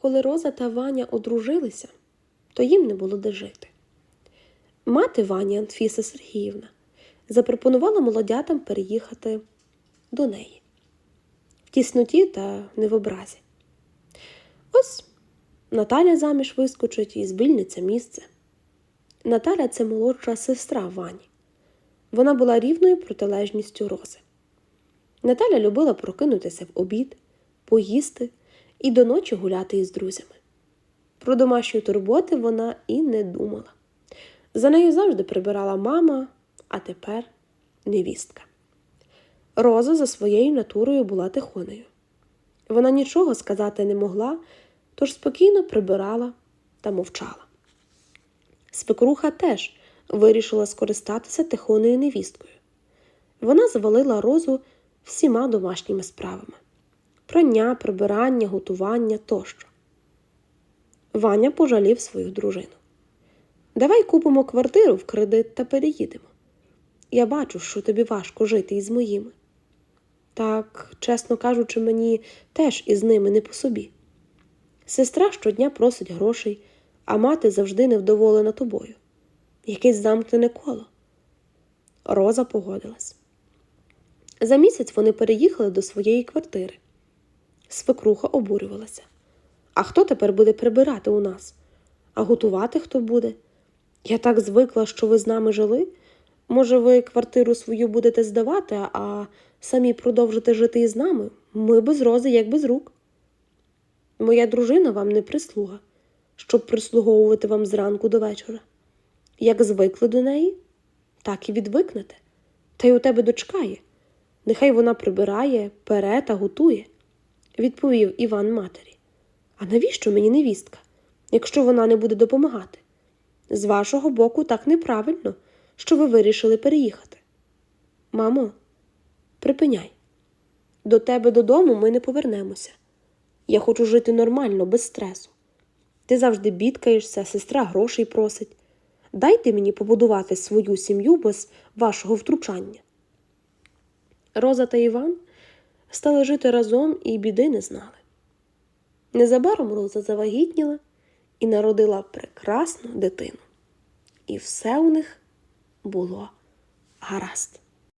Коли Роза та Ваня одружилися, то їм не було де жити. Мати Вані Анфіса Сергіївна запропонувала молодятам переїхати до неї в тісноті та не в образі. Ось Наталя заміж вискочить і звільниться місце. Наталя це молодша сестра Вані. Вона була рівною протилежністю Рози. Наталя любила прокинутися в обід, поїсти і до ночі гуляти із друзями. Про домашні турботи вона і не думала. За нею завжди прибирала мама, а тепер невістка. Роза за своєю натурою була тихонею. Вона нічого сказати не могла, тож спокійно прибирала та мовчала. Свекруха теж вирішила скористатися тихоною невісткою. Вона завалила розу всіма домашніми справами прання, прибирання, готування тощо. Ваня пожалів свою дружину. Давай купимо квартиру в кредит та переїдемо. Я бачу, що тобі важко жити із моїми. Так, чесно кажучи, мені теж із ними не по собі. Сестра щодня просить грошей, а мати завжди невдоволена тобою. Якесь замкнене коло. Роза погодилась. За місяць вони переїхали до своєї квартири. Свекруха обурювалася. А хто тепер буде прибирати у нас? А готувати хто буде? Я так звикла, що ви з нами жили. Може, ви квартиру свою будете здавати, а самі продовжите жити із нами? Ми без рози, як без рук. Моя дружина вам не прислуга, щоб прислуговувати вам зранку до вечора. Як звикли до неї, так і відвикнете. Та й у тебе дочка є. Нехай вона прибирає, пере та готує, відповів Іван матері. А навіщо мені невістка, якщо вона не буде допомагати? З вашого боку так неправильно, що ви вирішили переїхати. Мамо, припиняй. До тебе додому ми не повернемося. Я хочу жити нормально, без стресу. Ти завжди бідкаєшся, сестра грошей просить. Дайте мені побудувати свою сім'ю без вашого втручання. Роза та Іван стали жити разом і біди не знали. Незабаром Роза завагітніла і народила прекрасну дитину. І все у них було гаразд.